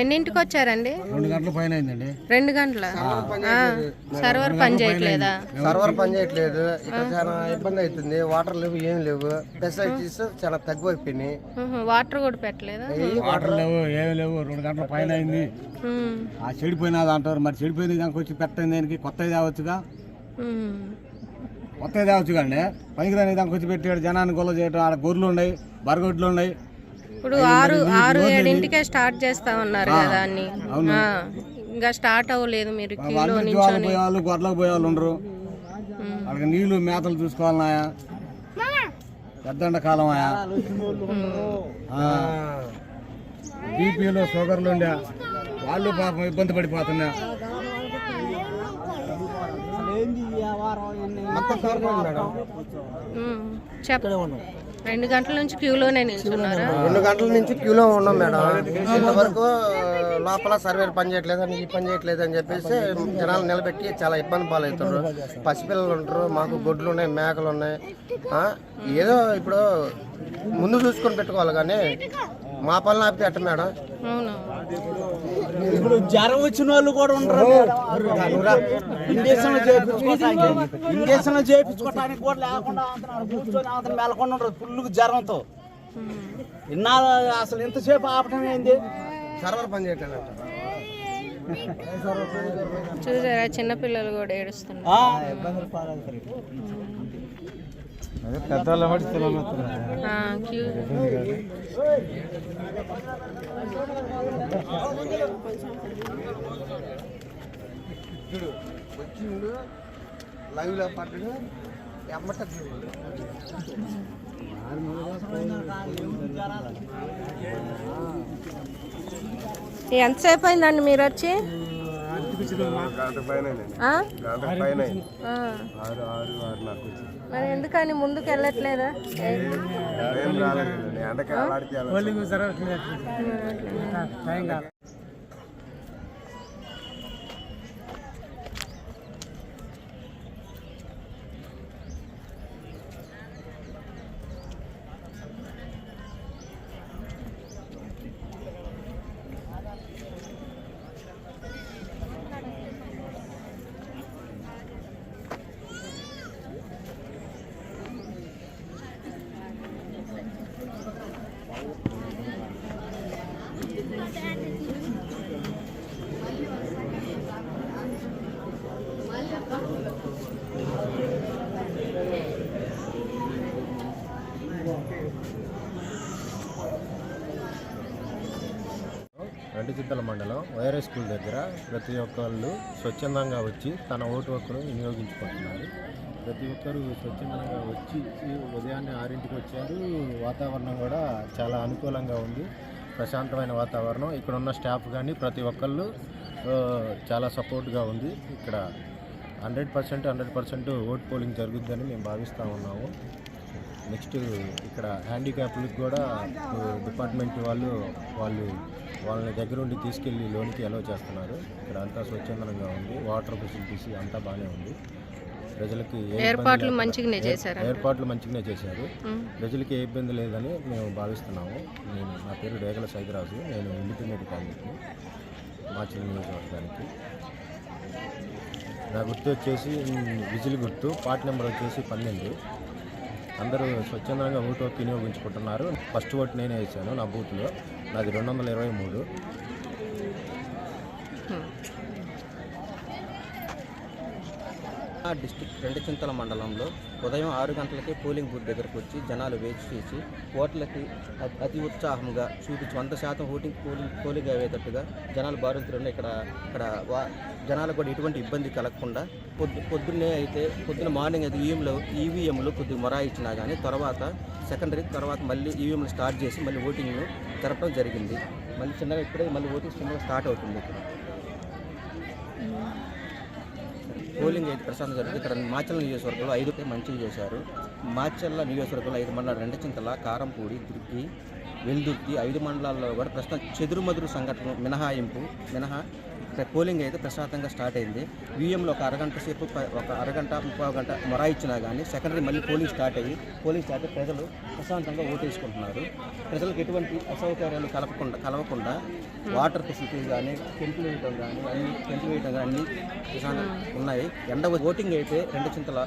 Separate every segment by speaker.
Speaker 1: ఎన్నింటికి వచ్చారండి
Speaker 2: రెండు గంటల పైన అయిందండి.
Speaker 1: రెండు గంటల? సర్వర్ పని చేయట్లేదా?
Speaker 3: సర్వర్ పని చేయట్లేదు. ఇక్కడ చాలా ఇబ్బంది అవుతుంది. వాటర్ లేవు ఏం లేవు. ఫెసిలిటీస్ చాలా
Speaker 1: ఉహు, వాటర్ కూడా పెట్టలేదా?
Speaker 2: వాటర్ లేవు ఏమి లేవు. రెండు గంటల పైన అయింది. ఆ చెడిపోయినది అంటారు. మరి చెడిపోయింది దానికి వచ్చి పెట్టండి దానికి? కొత్తది తేవచ్చుగా?
Speaker 1: ఉమ్,
Speaker 2: కొత్తది తేవచ్చు కండి పనికిరాని దానికి వచ్చి పెట్టాడు. జనాన్ని గొల్ల చేయడం ఆడ గొర్రెలు ఉన్నాయి బరగొడ్లు ఉన్నాయి.
Speaker 1: ఇప్పుడు ఆరు ఆరు ఏడింటికే స్టార్ట్ చేస్తా ఉన్నారు కదా అన్ని. ఆ, ఇంకా స్టార్ట్ అవ్వలేదు మీరు క్యూలో నించొని.
Speaker 2: పోయే వాళ్ళు గొర్రెలకు పోయే వాళ్ళు ఉండరు. వాళ్ళకి నీళ్ళు మేతలు చూసుకోవాలన్నాయా పెద్దండ కాలం ఆయా. బీపీలు షుగర్లు ఉండే. వాళ్ళు పాపం ఇబ్బంది పడిపోతున్నా.
Speaker 1: రెండు గంటల నుంచి క్యూలోనే నిల్చున్నారా?
Speaker 3: రెండు గంటల నుంచి క్యూలో ఉన్నాం మేడం. ఇంతవరకు లోపల సర్వేర్ పని చేయట్లేదు అని ఈ పని చేయట్లేదు అని చెప్పేసి జనాలు నిలబెట్టి చాలా ఇబ్బంది పాలవుతున్నారు. పసిపిల్లలు ఉంటారు మాకు గొడ్లు ఉన్నాయి మేకలు ఉన్నాయి. ఆ, ఏదో ఇప్పుడు ముందు చూసుకొని పెట్టుకోవాలి కానీ మా పనులు ఆపితే ఎట్ట మేడం?
Speaker 1: అవును?
Speaker 4: ఇప్పుడు జ్వరం వచ్చిన వాళ్ళు కూడా ఉంటారు ఇంజక్షన్ చేయించుకోవటానికి ఇంజక్షన్ చేయించుకోవటానికి కూడా లేకుండా కూర్చొని అతను మెలకుండా ఉంటారు ఫుల్ జ్వరంతో. ఇన్నాళ్ళు అసలు ఎంతసేపు ఆపటం ఏంది?
Speaker 3: సర్వర్ పని చేయట్లేదు.
Speaker 1: చూసారా? చిన్నపిల్లలు కూడా ఏడుస్తున్నారు.
Speaker 4: ఆ, ఇబ్బందులు పాలవుతారు
Speaker 1: ఆ, క్యూ
Speaker 3: వచ్చిండు లైవ్లో పడ్డాడు ఎమ్మట
Speaker 1: ఎంతసేపు అయిందండి మీరు వచ్చి? ఆ? ఆ. మరి ఎందుకని ముందుకు వెళ్ళట్లేదా?
Speaker 5: చిత్తల మండలం వైరస్ స్కూల్ దగ్గర ప్రతి ఒక్కళ్ళు స్వచ్ఛందంగా వచ్చి తన ఓటు హక్కును వినియోగించుకుంటున్నారు. ప్రతి ఒక్కరూ స్వచ్ఛందంగా వచ్చి ఉదయాన్నే ఆరింటికి వచ్చారు. వాతావరణం కూడా చాలా అనుకూలంగా ఉంది. ప్రశాంతమైన వాతావరణం. ఇక్కడ ఉన్న స్టాఫ్ కానీ ప్రతి ఒక్కళ్ళు చాలా సపోర్ట్గా ఉంది. ఇక్కడ hundred percent hundred percent vote polling జరుగుద్దని మేము భావిస్తూ ఉన్నాము. నెక్స్ట్ ఇక్కడ హ్యాండిక్యాప్లకు కూడా డిపార్ట్మెంట్ వాళ్ళు వాళ్ళు వాళ్ళని దగ్గరుండి తీసుకెళ్ళి లోనికి అలో చేస్తున్నారు. ఇక్కడ అంతా స్వచ్ఛందంగా ఉంది. వాటర్ ఫెసిలిటీస్ అంతా బాగానే ఉంది. ప్రజలకి
Speaker 1: ఏర్పాట్లు మంచిగానే చేశారా?
Speaker 5: ఏర్పాట్లు మంచిగానే చేశారు. ప్రజలకి ఏ ఇబ్బంది లేదని మేము భావిస్తున్నాము. నేను నా పేరు రేగల సైదరాజు. నేను ఇండిపెండెంట్ క్యాండిడేట్ని మాచిల్ నియోజకవర్గానికి. నా గుర్తు వచ్చేసి విజిల్ గుర్తు పార్ట్ నెంబర్ వచ్చేసి పన్నెండు. అందరూ స్వచ్ఛందంగా ఓటు వినియోగించుకుంటున్నారు. ఫస్ట్ ఓటు నేనే వేసాను నా బూత్లో. నాది రెండు వందల ఇరవై మూడు.
Speaker 6: డిస్టిక్ రెండు చింతల మండలంలో ఉదయం ఆరు గంటలకే పోలింగ్ బూత్ దగ్గరకు వచ్చి జనాలు వేచి చేసి ఓట్లకి అతి- అతి ఉత్సాహంగా చూపించి వంద శాతం ఓటింగ్ పోలింగ్ పోలింగ్ అయ్యేటట్టుగా జనాలు బారుతున్న ఇక్కడ ఇక్కడ వా జనాలకు కూడా ఎటువంటి ఇబ్బంది కలగకుండా పొద్దు పొద్దున్నే అయితే పొద్దున్న మార్నింగ్ అయితే ఈవీఎంలో ఈవీఎంలు కొద్దిగా మొరా ఇచ్చినా కానీ తర్వాత సెకండరీ తర్వాత మళ్ళీ ఈవీఎంలు స్టార్ట్ చేసి మళ్ళీ ఓటింగ్ జరపడం జరిగింది. మళ్ళీ చిన్నగా ఇప్పుడే మళ్ళీ ఓటింగ్ చిన్నగా స్టార్ట్ అవుతుంది. ఇక్కడ పోలింగ్ అయితే ప్రశాంతం జరుగుతుంది ఇక్కడ మాచల్ల నియోజకవర్గంలో ఐదు మంచిగా చేశారు. మాచల్ల నియోజకవర్గంలో ఐదు మండలాలు రెండు చింతల కారంపూడి దుర్గి వెల్దుర్తి ఐదు మండలాల్లో కూడా ప్రస్తుతం చెదురుమదురు సంఘటన మినహాయింపు మినహా పోలింగ్ అయితే ప్రశాంతంగా స్టార్ట్ అయింది. వీఎంలో ఒక అరగంట సేపు ఒక అరగంట ముప్పై గంట మొరాయిచ్చినా కానీ సెకండరీ మళ్ళీ పోలింగ్ స్టార్ట్ అయ్యి పోలింగ్ స్టార్ట్ అయ్యి ప్రజలు ప్రశాంతంగా ఓటేసుకుంటున్నారు. ప్రజలకు ఎటువంటి అసౌకర్యాలు కలపకుండా కలవకుండా వాటర్ ఫెసిలిటీస్ కానీ టెంట్లు వేయటం కానీ అన్ని టెంట్లు వేయటం కానీ అన్ని ప్రశాంతంగా ఉన్నాయి. ఎండ ఓటింగ్ అయితే రెండు చింతల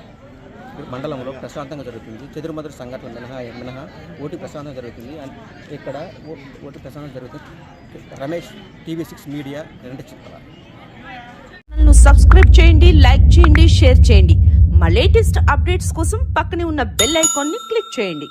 Speaker 6: మండలంలో ప్రశాంతంగా జరుగుతుంది. చెదురుమదురు సంఘటనలు మినహా మినహా ఓటు ప్రశాంతంగా జరుగుతుంది. అండ్ ఇక్కడ ఓ- ఓటు ప్రశాంతంగా జరుగుతుంది. రమేష్ టీవీ సిక్స్ మీడియా రెండు
Speaker 7: చిత్ర సబ్స్క్రైబ్ చేయండి లైక్ చేయండి షేర్ చేయండి. మా లేటెస్ట్ అప్డేట్స్ కోసం పక్కనే ఉన్న బెల్ ఐకాన్ని క్లిక్ చేయండి.